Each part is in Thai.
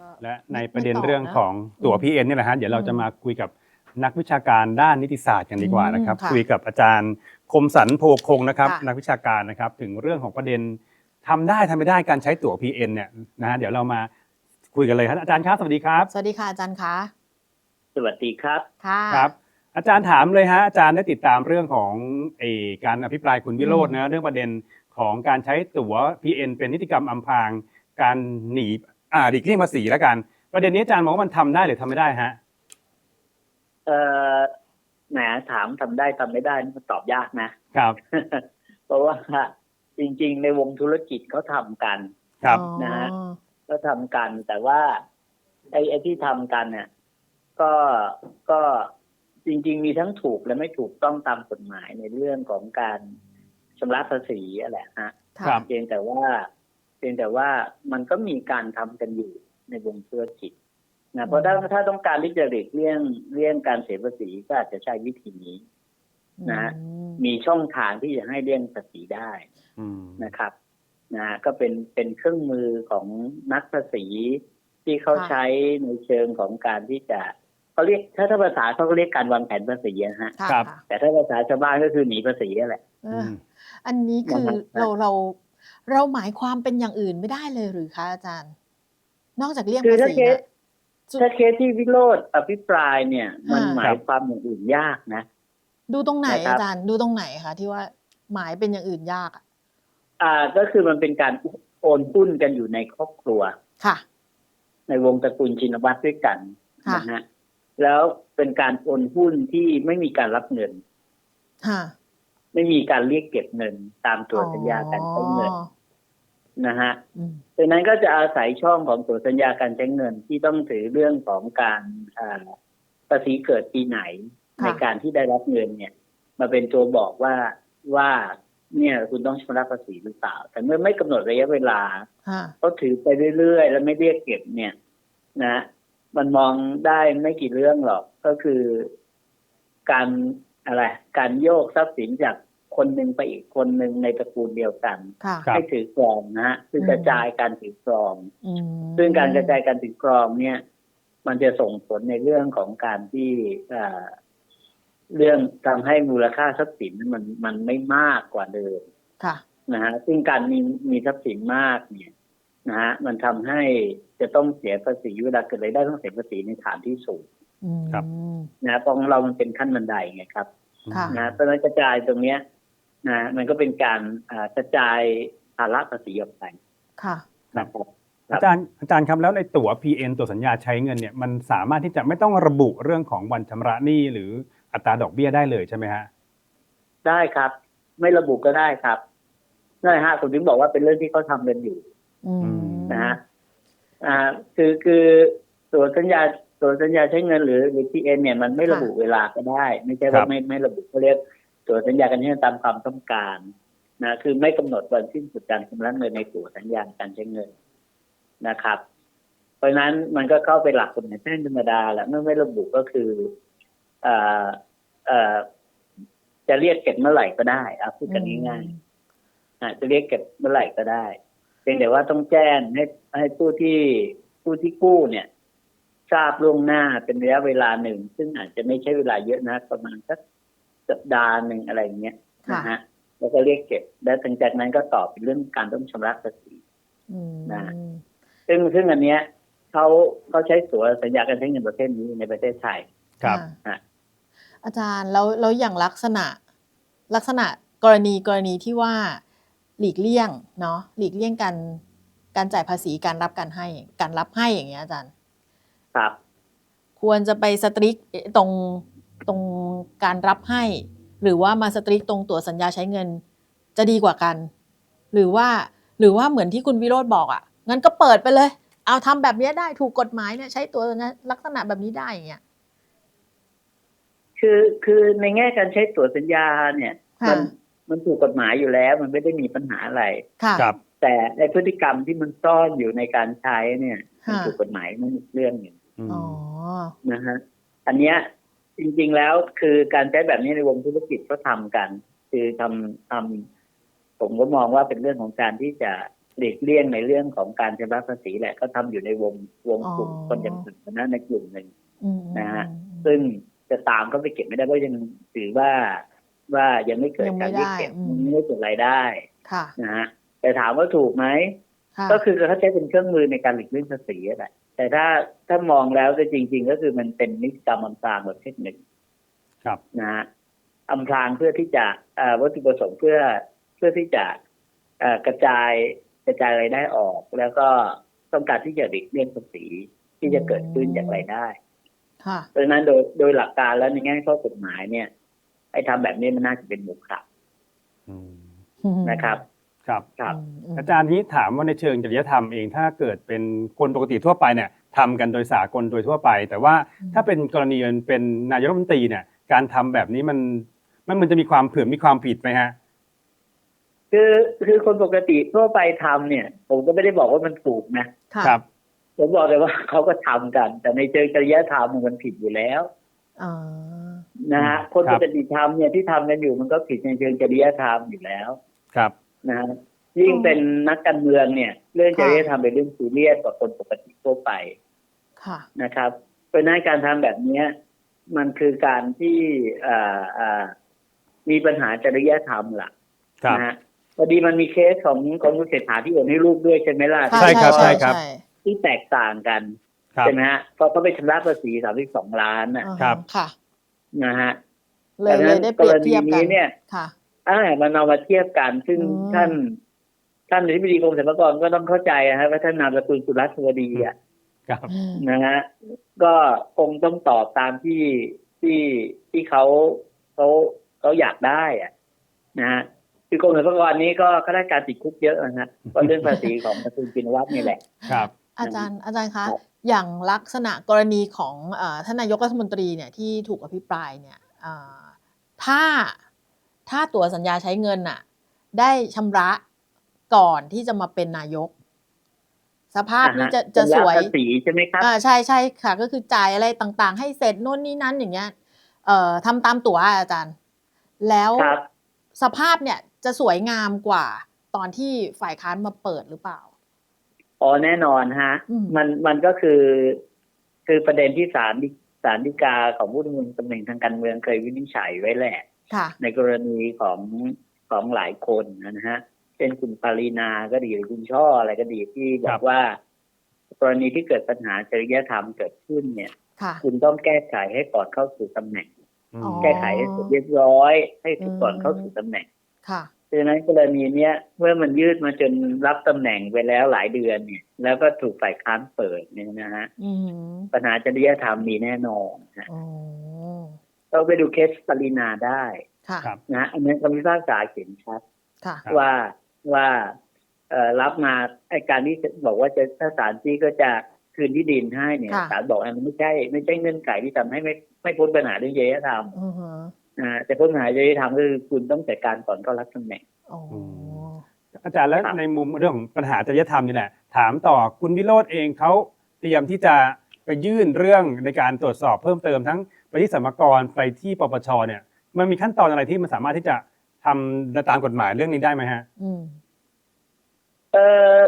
ก็และในไม่ประเด็นไม่ตอบเรื่องนะของตั๋วอืมพีเอ็นนี่ยแหละฮะเดี๋ยวเราอืมจะมาคุยกับนักวิชาการด้านนิติศาสตร์กันดีกว่านะครับอืมค่ะคุยกับอาจารย์คมสันโพคงนะครับค่ะนักวิชาการนะครับ ถึงเรื่องของประเด็นทำได้ทำไม่ได้การใช้ตั๋ว PN เนี่ยนะฮะเดี๋ยวเรามาคุยกันเลยครับอาจารย์ครับสวัสดีครับ สวัสดีค่ะอาจารย์คะสวัสดีครับค่ะครับ อาจารย์ถามเลยฮะอาจารย์ได้ติดตามเรื่องของเออการอภิปรายคุณวิโรจน์นะเรื่องประเด็นของการใช้ตั๋ว PN เป็นนิติกรรมอำพรางการหนี อ่าหลีกเลี่ยงภาษีแล้วกัน ประเด็นนี้อาจารย์มองว่ามันทำได้หรือทำไม่ได้ฮะ เอ่อแหมถามทำได้ทำไม่ได้นี่มันตอบยากนะ ครับ เพราะว่าจริงๆ ในวงธุรกิจเขาทำกัน ครับ อ๋อนะฮะ ก็ทำกันแต่ว่า ไอ้ไอ้ที่ทำกันเนี่ยก็ก็จริง ๆ มีทั้งถูกและไม่ถูกต้องตามกฎหมายในเรื่องของการชำระภาษีอะแหละฮะค่ะครับ เพียงแต่ว่า เพียงแต่ว่ามันก็มีการทำกันอยู่ในวงธุรกิจนะเพราะถ้าถ้าต้องการที่จะหลีกเลี่ยงเลี่ยงการเสียภาษีก็อาจจะใช้วิธีนี้ นะฮะอืมมีช่องทางที่จะให้เลี่ยงภาษีได้อืมนะครับนะฮะก็เป็นเป็นเครื่องมือของนักภาษีที่เขาใช้ในเชิงของการที่จะเขาเรียกถ้าถ้าภาษาเขาก็เรียกการวางแผนภาษีนะฮะค่ะครับค่ะแต่ถ้าภาษาชาวบ้านก็คือหนีภาษีนั่นแหละเออือมอันนี้คือนะครับเราเรา เราหมายความเป็นอย่างอื่นไม่ได้เลยหรือคะอาจารย์ นอกจากเลี่ยงคือภาถ้าษีเคสนะสุดถ้าเคสที่วิโรธอภิปรายเนี่ย มันอ่าหมายความอย่างอื่นยากนะ ดูตรงไหนนะครับอาจารย์ดูตรงไหนคะที่ว่าหมายเป็นอย่างอื่นยากอะอ่าก็คือมันเป็นการโอนหุ้นกันอยู่ในครอบครัวค่ะ ในวงตระกูลชินวัตรด้วยกันค่ะนะฮะแล้วเป็นการโอนหุ้นที่ไม่มีการรับเงินค่ะ ไม่มีการเรียกเก็บเงินตามตัวสัญญาการใช้เงินอ๋อนะฮะอืมดังนั้นก็จะอาศัยช่องของตัวสัญญาการใช้เงินที่ต้องถือเรื่องของการอ่าภาษีเกิดปีไหน ในการที่ได้รับเงินเนี่ย มาเป็นตัวบอกว่าว่าเนี่ยคุณต้องชำระภาษีหรือเปล่า แต่เมื่อไม่กำหนดระยะเวลาค่ะเขาถือไปเรื่อยๆ แล้วไม่เรียกเก็บเนี่ย นะ มันมองได้ไม่กี่เรื่องหรอก ก็คือการอะไร การโยกทรัพย์สินจาก คนหนึ่งไปอีกคนหนึ่งในตระกูลเดียวกันค่ะครับให้ถือครองนะฮะคือกระจายการถือครอง อืมซึ่งการกระจายการถือครองเนี่ย มันจะส่งผลในเรื่องของการที่เอ่อเรื่องทำให้มูลค่าทรัพย์สินมันมันไม่มากกว่าเดิม ค่ะ นะฮะซึ่งการมีมีทรัพย์สินมากเนี่ยนะฮะมันทำให้จะต้องเสียภาษีเวลาเกิดรายได้ต้องเสียภาษีในฐานที่สูงอืม ครับ นะเพราะของเรามันเป็นขั้นบันไดไงครับค่ะ นะเพราะฉะนั้นกระจายตรงเนี้ย นะมันก็เป็นการอ่ากระจายภาระภาษีออกไปค่ะนะครับอาจารย์อาจารย์ครับแล้วในตั๋ว PN ตัวสัญญาใช้เงินเนี่ยมันสามารถที่จะไม่ต้องระบุเรื่องของวันชำระหนี้หรืออัตราดอกเบี้ยได้เลยใช่ไหมฮะได้ครับ ไม่ระบุก็ได้ครับนั่นแหละฮะผมถึงบอกว่าเป็นเรื่องที่เขาทำกันอยู่อืมนะฮะอ่า คือคือตัวสัญญาตัวสัญญาใช้เงินหรือหรือ PN เนี่ยมันไม่ระบุเวลาก็ได้ ไม่ใช่ครัว่าบไม่ไม่ระบุเขาเรียก ตัวสัญญาการใช้เงินตามความต้องการนะคือไม่กำหนดวันสิ้นสุดการชำระเงินในตัวสัญญาการใช้เงินนะครับ เพราะฉะนั้นมันก็เข้าไปหลักกฎหมายแพ่งธรรมดาแหละเมื่อไม่ระบุก็คือเอ่อเอ่อจะเรียกเก็บเมื่อไหร่ก็ได้เอาพูดกันง่ายๆอาจจะเรียกเก็บเมื่อไหร่ก็ได้เพียงแต่ว่าต้องแจ้งให้ให้ผู้ที่ผู้ที่กู้เนี่ย ทราบล่วงหน้าเป็นระยะเวลาหนึ่ง ซึ่งอาจจะไม่ใช่เวลาเยอะนะประมาณสัก สัปดาห์หนึ่งอะไรอย่างเงี้ยค่ะนะฮะแล้วก็เรียกเก็บ แล้วหลังจากนั้นก็ตอบเป็นเรื่องการต้องชำระภาษีอืมนะซึ่งซึ่งอันเนี้ยเขาเขาใช้ตัวสัญญาการใช้เงินประเภทนี้ในประเทศไทยครับค่ะฮะอาจารย์แล้วแล้วอย่างลักษณะลักษณะกรณีกรณีที่ว่าหลีกเลี่ยงเนาะหลีกเลี่ยงการการจ่ายภาษีการรับการให้การรับให้อย่างเงี้ยอาจารย์ ครับ ควรจะไปสตริกตรง ตรงการรับให้ หรือว่ามาสตริกตรงตัวสัญญาใช้เงินจะดีกว่ากัน หรือว่าหรือว่าเหมือนที่คุณวิโรธบอกอะ่ะงั้นก็เปิดไปเลย เอาทำแบบเนี้ยได้ถูกกฎหมายเนี่ยใช้ตัวนะลักษณะแบบนี้ได้อย่างเงี้ยคือคือในแง่การใช้ตัวสัญญาเนี่ยค่ะมันมันถูกกฎหมายอยู่แล้ว มันไม่ได้มีปัญหาอะไรค่ะครับ แต่ในพฤติกรรมที่มันซ่อนอยู่ในการใช้เนี่ยมันค่ะถูกกฎหมายนั่นอีกเรื่องหนึ่งอืมอ๋อนะฮะอันเนี้ย จริง ๆ แล้วคือการใช้แบบนี้ในวงธุรกิจก็ทำกัน คือทำทำผมก็มองว่าเป็นเรื่องของการที่จะหลีกเลี่ยงในเรื่องของการชำระภาษีแหละก็ทำอยู่ในวงวงกลุ่มอ๋อคนจำนวนนั้นในกลุ่มหนึ่งอืมนะฮะอืมซึ่งจะตามเขาไปเก็บไม่ได้เพราะยังถือว่าว่ายังไม่เกิดยังไม่การเรียกเก็บได้อืมยังไม่เกิดรายได้ค่ะนะฮะแต่ถามว่าถูกไหมค่ะก็คือเขาใช้เป็นเครื่องมือในการหลีกเลี่ยงภาษีแหละ แต่ถ้าถ้ามองแล้วก็จริง ๆ ก็คือมันเป็นนิติกรรมอำพรางประเภทหนึ่งครับนะฮะอำพรางเพื่อที่จะเอ่อวัตถุประสงค์เพื่อเพื่อที่จะเอ่อกระจายกระจายรายได้ออก แล้วก็ต้องการที่จะหลีกเลี่ยงภาษีที่จะเกิดขึ้นจากรายได้ค่ะเพราะฉะนั้นโดยโดยหลักการแล้วในแง่ข้อกฎหมายเนี่ยไอ้ทำแบบนี้มันน่าจะเป็นมุขครับอืมนะครับ ครับครับอืมอาจารย์นี้ถามว่าในเชิงจริยธรรมเองถ้าเกิดเป็นคนปกติทั่วไปเนี่ยทำกันโดยสากลโดยทั่วไป แต่ว่าถ้าเป็นกรณีเป็นนายกรัฐมนตรีเนี่ย การทำแบบนี้มันมันมันจะมีความเผื่อมีความผิดไหมฮะคือคือคนปกติทั่วไปทำเนี่ย ผมก็ไม่ได้บอกว่ามันถูกนะค่ะครับ ผมบอกเลยว่าเขาก็ทำกัน แต่ในเชิงจริยธรรมมันผิดอยู่แล้วอ่านะฮะอืมคนครัปบกติทำเนี่ยที่ทำกันอยู่มันก็ผิดในเชิงจริยธรรมอยู่แล้ว ครับ นะฮะยิ่งเป็นนักการเมืองเนี่ย เรื่องจริยธรรมเป็นเรื่องซีเรียสกว่าคนปกติทั่วไปค่ะนะครับเพราะฉะนั้นการทำแบบเนี้ย มันคือการที่อ่าอ่ามีปัญหาจริยธรรมล่ะครับนะฮะพอดีมันมีเคสของของคุณเศรษฐาที่โอนให้ลูกด้วยใช่ไหมล่ะใช่ครับใช่ครับ ที่แตกต่างกันครับใช่ไหมฮะเพราะเขาไปชำระภาษีสามสิบสองล้านนะอ่าฮะครับค่ะนะฮะเลยเลยได้เปรียบเทียบกรณีกันี้นเนี่ยค่ะ อ่ามันเอามาเทียบกัน ซึ่งอืมท่าน ท่านอธิบดีกรมสรรพากรก็ต้องเข้าใจนะฮะว่าท่านนามสกุลสุรัตน์สวดีอะครับ นะฮะก็คงต้องตอบตามที่ที่ที่เขาเขาเขาอยากได้อะนะฮะคือกรมสรรพากรนี้ก็ข้าราชการติดคุกเยอะนะฮะก็เรื่องภาษีของกระทรวงจินวัฒน์นี่แหละ ครับ อาจารย์อาจารย์คะครับอย่างลักษณะกรณีของเออท่านนายกรัฐมนตรีเนี่ยที่ถูกอภิปรายเนี่ยเอ่อถ้า ถ้าตั๋วสัญญาใช้เงินน่ะ ได้ชำระก่อนที่จะมาเป็นนายก สภาพนี้จะจะสวยชำรภาษีใช่ไหมครับอ่าใช่ใช่ค่ะ ก็คือจ่ายอะไรต่างๆ ให้เสร็จโน่นนี่นั้นอย่างเงี้ย เอ่อทำตามตั๋วอะอาจารย์ แล้วครับสภาพเนี่ยจะสวยงามกว่าตอนที่ฝ่ายค้านมาเปิดหรือเปล่าอ๋อแน่นอนฮะอืมมันมันก็คือ คือประเด็นที่ศาลฎีศาลฎีกาของผู้ดำรงตำแหน่งทางการเมืองเคยวินิจฉัยไว้แหละค่ะ ในกรณีของของหลายคนนะฮะเช่นคุณปารีนาก็ดีหรือคุณช่ออะไรก็ดีที่บอครักบว่า กรณีที่เกิดปัญหาจริยธรรมเกิดขึ้นเนี่ยค่ะคุณต้องแก้ไขให้ก่อนเข้าสู่ตำแหน่งอืมอ๋อแก้ไขให้เสร็จเรียบร้อย ให้ถึงก่อนเข้าสู่ตำแหน่งค่ะดังนั้นกรณีเนี้ยเมื่อมันยืดมาจนรับตำแหน่งไปแล้วหลายเดือนเนี่ย แล้วก็ถูกฝ่ายค้านเปิดเนี่ยนะฮะอืมปัญหาจริยธรรมมีแน่นอนนะ อ๋อต้องไปดูเคสปรินาได้ค่ะครับนะอันนี้นคำพิพากษาเขียนชัดค่ะครับว่าว่าเอ่อรับมาไอการที่บอกว่าจะถ้าศาลที่ก็จะคืนที่ดินให้เนี่ยค่ะศาลบอกว่ามันไม่ใช่ ไม่ใช่เงื่อนไขที่ทำให้ไม่ไม่พ้นปัญหาเรื่องจริยธรรมอือฮะอ่าแต่พ้นปัญหาจริยธรรมก็คือคุณต้องจัดการก่อนเข้ารับตำแหน่งอ๋ออมอาจารย์แล้วครับในมุมเรื่องของปัญหาจริยธรรมนี่แหละ ถามต่อคุณวิโรธเองเขาเตรียมที่จะไปยื่นเรื่องในการตรวจสอบเพิ่มเติมทั้ง ไปที่สรรพากรไปที่ปปชเนี่ย มันมีขั้นตอนอะไรที่มันสามารถที่จะทำตามกฎหมายเรื่องนี้ได้ไหมฮะอืมเออ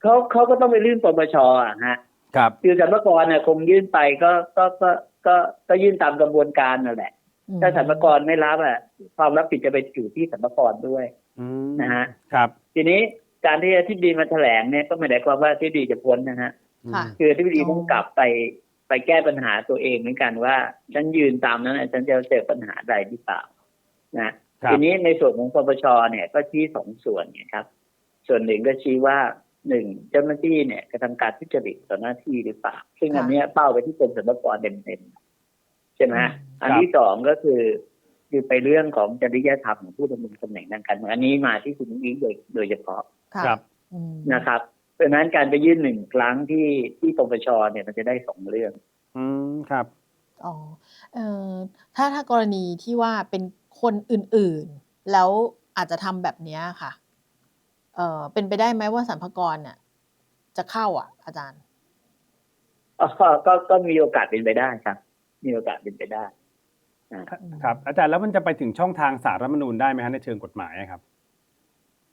เขาเขาก็ต้องไปยื่นปปชอะฮะ ครับคือสรรพากรเนี่ยคงยื่นไปก็ก็ก็ก็ก็ยื่นตามกระบวนการนั่นแหละอืมถ้าสรรพากรไม่รับอะความรับผิดจะไปอยู่ที่สรรพากรด้วยอืมนะฮะครับ ทีนี้การที่อธิบดีมาแถลงเนี่ยก็ไม่ได้ความว่าอธิบดีจะพ้นนะฮะค่ะคืออธิบดีอ๋อต้องกลับไป ไปแก้ปัญหาตัวเองเหมือนกันว่า ฉันยืนตามนั้นน่ะฉันจะเจอปัญหาใดหรือเปล่านะครับทีนี้ในส่วนของปปชเนี่ยก็ชี้สองส่วนเนี่ยครับ ส่วนหนึ่งก็ชี้ว่าหนึ่งเจ้าหน้าที่เนี่ยกระทำการทุจริตต่อหน้าที่หรือเปล่า ซึ่งอันเนี้ยเป้าไปที่กรมสรรพากรเต็มๆใช่ไหมฮะอันที่สองก็คือคือไปเรื่องของจริยธรรมของผู้ดำรงตำแหน่งทางการเมืองอันนี้มาที่คุณอิงโดยโดยเฉพาะค่ะครับอืมนะครับ เพราะฉะนั้นการไปยื่นหนึ่งครั้งที่ที่ปปชเนี่ยมันจะได้สองเรื่อง อืมครับอ๋อเอ่อถ้าถ้ากรณีที่ว่าเป็นคนอื่นๆ แล้วอาจจะทำแบบเนี้ยค่ะเอ่อเป็นไปได้ไหมว่าสรรพากรเนี่ยจะเข้าอะ อาจารย์อ๋อก็ก็มีโอกาสเป็นไปได้ครับ มีโอกาสเป็นไปได้อ่าครับ อาจารย์แล้วมันจะไปถึงช่องทางสารรัฐธรรมนูญได้ไหมฮะในเชิงกฎหมายอะครับ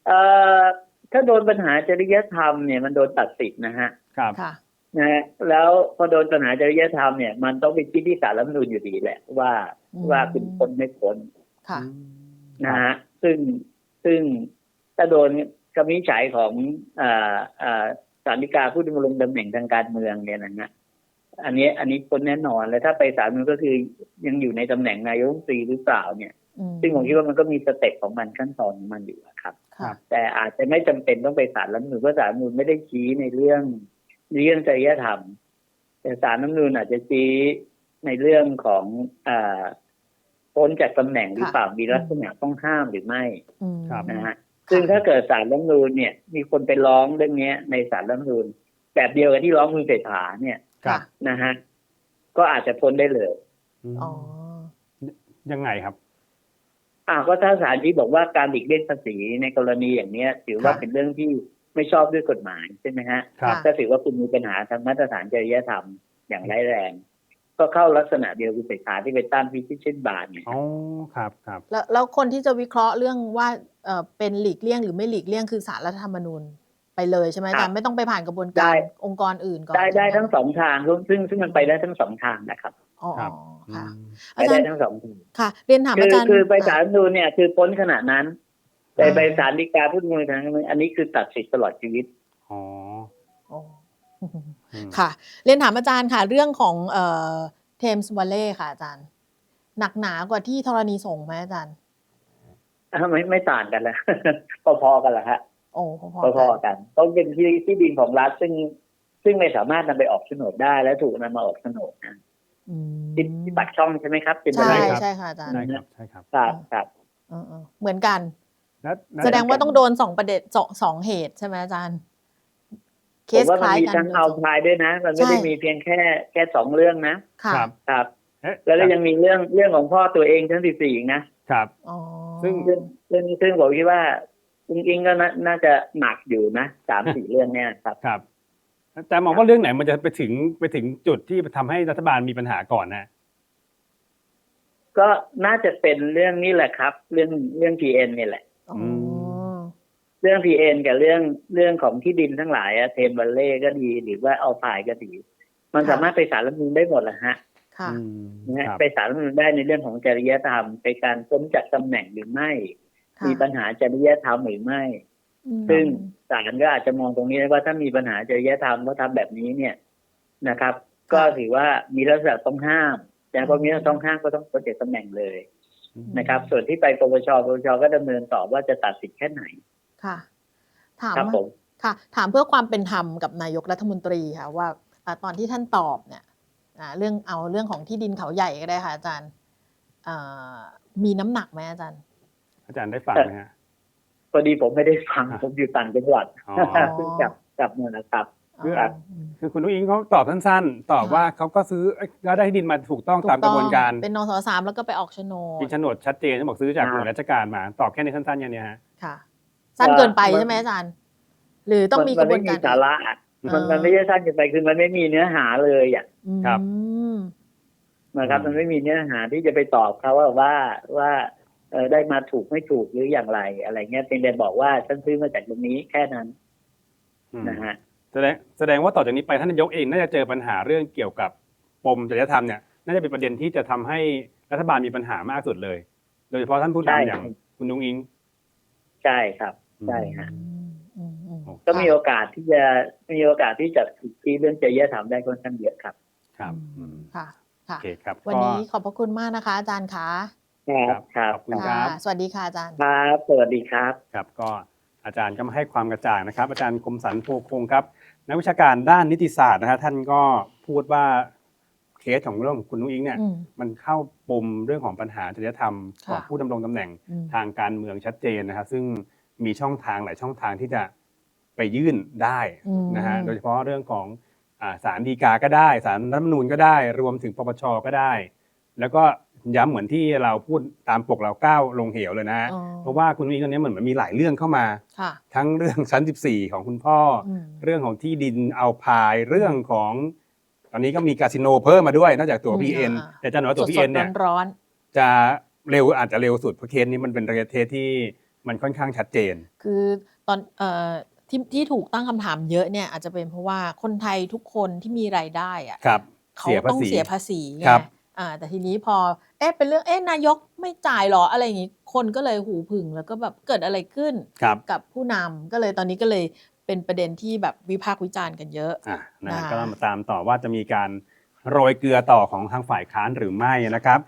เอ่อ ถ้าโดนปัญหาจริยธรรมเนี่ยมันโดนตัดสิทธินะฮะครับค่ะ นะฮะแล้วพอโดนปัญหาจริยธรรมเนี่ยมันต้องไปคิดที่ศาลรัฐธรรมนูญอยู่ดีแหละ ว่าอืม ว่าคุณพ้นไม่พ้นค่ะ นะฮะซึ่งซึ่งถ้าโดนคำวินิจฉัยของอ่าอ่าศาลฎีกาผู้ดำรงตำแหน่งทางการเมืองเนี่ยนะฮะอันนี้อันนี้พ้นแน่นอนแล้วถ้าไปศาลมันก็คือยังอยู่ในตำแหน่งนายกรัฐมนตรีหรือเปล่าเนี่ยอืม ซึ่งผมคิดว่ามันก็มีสเต็ปของมันขั้นตอนของมันอยู่อะครับค่ะแต่อาจจะไม่จำเป็นต้องไปศาลรัฐธรรมนูญเพราะศาลรัฐธรรมนูญไม่ได้ชี้ในเรื่องเรื่องจริยธรรม แต่ศาลรัฐธรรมนูญอาจจะชี้ในเรื่องของอ่าพ้นจากตำแหน่งหรือเปล่ามีลักษณะต้องห้ามหรือไม่อืมครับนะฮะซึ่งถ้าเกิดศาลรัฐธรรมนูญเนี่ย มีคนไปร้องเรื่องเนี้ยในศาลรัฐธรรมนูญแบบเดียวกับที่ร้องคุณเศรษฐาเนี่ยครับนะฮะก็อาจจะพ้นได้เลยอ๋อยังไงครับ อ่าก็ถ้าศาลที่บอกว่าการหลีกเลี่ยงภาษีในกรณีอย่างเนี้ย ถือว่าครับเป็นเรื่องที่ไม่ชอบด้วยกฎหมายใช่ไหมฮะครับก็ถือว่าคุณมีปัญหาทางมาตรฐานจริยธรรมอย่างร้ายแรง ก็เข้าลักษณะเดียวกับเศรษฐาที่ไปต้านพิชิตเช่นบานเนี่ยอ๋อครับครับแล้วแล้วคนที่จะวิเคราะห์เรื่องว่าเออเป็นหลีกเลี่ยงหรือไม่หลีกเลี่ยงคือสารรัฐธรรมนูญไปเลยใช่ไหมอาจารย์ไม่ต้องไปผ่านกระบวนการองค์กรอื่นก่อนได้ได้ใช่หมทั้งสองทางซึ่งซึ่งมันไปได้ทั้งสองทางนะครับ อ๋อครับ ค่ะอืมอาไปจาได้รย์ทั้งสองทางค่ะ เรียนถามคือาอจารย์คือไปศาลค่ะรัฐธรรมนูญเนี่ยคือพ้นขนาดนั้น แต่อ่าไปศาลฎีกาผู้ดำเนินทางการเมืองอันนี้คือตัดสิทธิ์ตลอดชีวิตอ๋ออ๋ออืมค่ะ เรียนถามอาจารย์ค่ะ เรื่องของเอ่อเทมส์วัลเล่ค่ะอาจารย์ หนักหนากว่าที่ธรณีสงฆ์ไหมอาจารย์อ่าไม่ไม่ต่างกันละพอๆกันละฮะโอ้พอพอๆกันต้องเป็นที่ที่ดินของรัฐซึ่งซึ่งไม่สามารถนำไปออกโฉนดได้และถูกนำมาออกโฉนดนะอืม ที่ที่ปากช่องใช่ไหมครับเป็นใช่อะไรใช่ค่ะอาจารย์ใช่ครับใช่ครับครับครับเออเออเหมือนกันแล้วแล้วแสดงว่าต้องโดนสองประเด็นสองสองเหตุใช่ไหมอาจารย์เคผมสว่าคมันล้ายมีกันทั้งเอาพายด้วยนะ มันไม่ได้ใช่มีเพียงแค่แค่สองเรื่องนะค่ะครับครับเอ๊ะแล้วก็ยังมีเรื่องเรื่องของพ่อตัวเองทั้งสิบสี่อีกนะครับอ๋อซึ่งซึ่งซึ่งซึ่งผมคิดว่าจริงๆก็น่าน่าจะหนักอยู่นะสามสี่เรื่องเนี่ยครับครับ อาจารย์มองว่าเรื่องไหนมันจะไปถึงไปถึงจุดที่ทำให้รัฐบาลมีปัญหาก่อนนะก็น่าจะเป็นเรื่องนี้แหละครับ เรื่องเรื่อง PN เนี่ยแหละอ๋อมเรื่อง PN กับเรื่องเรื่องของที่ดินทั้งหลายอะเทมบัลเล่ก็ดีหรือว่าเอาพายก็ดี มันสามารถไปศาลรัฐธรรมนูญได้หมดแหละฮะค่ะอืมนะฮะครับไปศาลรัฐธรรมนูญได้ในเรื่องของจริยธรรม ไปการพ้นจากตำแหน่งหรือไม่ค่ะมีปัญหาจริยธรรมหรือไม่อืม ซึ่งศาลก็อาจจะมองตรงนี้ว่าถ้ามีปัญหาจริยธรรมก็ทำแบบนี้เนี่ยนะครับ ก็ถือว่ามีลักษณะต้องห้าม แต่พอมีลักษณะต้องห้ามก็ต้องพ้นจากตำแหน่งเลยนะครับ ส่วนที่ไปปปชปปชก็ดำเนินต่อว่าจะตัดสินแค่ไหนค่ะ ถามครับว่าผมค่ะ ถามเพื่อความเป็นธรรมกับนายกรัฐมนตรีค่ะ ว่าอ่าตอนที่ท่านตอบเนี่ยอ่าเรื่องเอาเรื่องของที่ดินเขาใหญ่ก็ได้ค่ะอาจารย์อ่ามีน้ำหนักไหมอาจารย์ อาจารย์ได้ฟังไหมฮะ พอดีผมไม่ได้ฟังอะผมอยู่ต่างจังหวัดอ๋อซึ่งกลับกลับมานะครับคือครับมคือคุณนุ้งอิงเขาตอบสั้นๆ ตอบว่าเขาก็ซื้อเอ้ยก็ได้ที่ดินมาถูกต้องตามกระบวนการ เป็นนสสามแล้วก็ไปออกโฉนดมีโฉนดชัดเจนเขาบอกซื้อจากหน่วยราชการมา ตอบแค่ในสั้นๆอย่างเนี้ยฮะค่ะ สั้นเกินไปมันใช่ไหมอาจารย์ หรือต้องมีกมัระบไม่วนมีการสาระอะอ่ามันมันไม่ใช่สั้นเกินไปคือมันไม่มีเนื้อหาเลยอะอืมครับนะครับอืมมันไม่มีเนื้อหาที่จะไปตอบเขาว่าว่าว่า เออได้มาถูกไม่ถูกหรืออย่างไรอะไรเงี้ยเป็นแต่บอกว่าฉันซื้อมาจากตรงนี้แค่นั้นอืมนะฮะแสดงแสดงว่าต่อจากนี้ไปท่านนายกเองน่าจะเจอปัญหาเรื่องเกี่ยวกับปมจริยธรรมเนี่ยน่าจะเป็นประเด็นที่จะทำให้รัฐบาลมีปัญหามากสุดเลย โดยเฉพาะท่านผู้ใช่นำอย่างคุณนุ้งอิง ใช่ครับ ใช่ฮะอืมอืมอืมก็มีโอกาสที่จะมีโอกาสที่จะถูกที่เรื่องจริยธรรมได้ค่อนข้างเยอะครับ ครับอือืมมค่ะโอค่ะเคครับวันก็นี้ขอบพระคุณมากนะคะ อาจารย์คะ ครับครับขอบคุณครับ สวัสดีค่ะอาจารย์ครับสวัสดีครับครับ ก็อาจารย์ก็มาให้ความกระจ่างนะครับ อาจารย์คมสันโพคงครับ นักวิชาการด้านนิติศาสตร์นะฮะท่านก็พูดว่าเคสของเรื่องของคุณนุ้งอิงเนี่ยอืมมันเข้าปมเรื่องของปัญหาจริยธรรมของค่ะผู้ดำรงตำแหน่งอืมทางการเมืองชัดเจนนะครับซึ่งมีช่องทางหลายช่องทางที่จะไปยื่นได้อืมนะฮะโดยเฉพาะเรื่องของอ่าศาลฎีกาก็ได้ศาลรัฐธรรมนูญก็ได้ รวมถึงปปชก็ได้ แล้วก็ ย้ำเหมือนที่เราพูดตามปกเราก้าวลงเหวเลยนะฮะอ๋อเพราะว่าคุณนุ้งอิงตอนนี้เหมือนมันมีหลายเรื่องเข้ามาค่ะทั้งเรื่องชั้น 14 ของคุณพ่อออืมเรื่องของที่ดินเอาพายเรื่องของ ตอนนี้ก็มีคาสิโนเพิ่มมาด้วยนอกจากตัวอืม PN อ่าแต่จะหนอยว่าตัวส PN ดเนี่ยๆร้อนจะเร็วอาจจะเร็วสุดเพราะเคสนี้มันเป็นเคสที่มันค่อนข้างชัดเจนๆคือตอนเอ่อที่ที่ถูกตั้งคำถามเยอะเนี่ยอาจจะเป็นเพราะว่าคนไทยทุกคนที่มีรายได้อะครับเขาเสียภาต้องษีเสียภาษีไงครับ อ่าแต่ทีนี้พอเอ๊ะเป็นเรื่องเอ๊ะนายกไม่จ่ายเหรออะไรอย่างงี้คนก็เลยหูผึ่งแล้วก็แบบเกิดอะไรขึ้นครับ กับผู้นำก็เลยตอนนี้ก็เลยเป็นประเด็นที่แบบวิพากษ์วิจารณ์กันเยอะ อะนะนะคะ ก็มาตามต่อว่าจะมีการโรยเกลือต่อของทางฝ่ายค้านหรือไม่นะครับ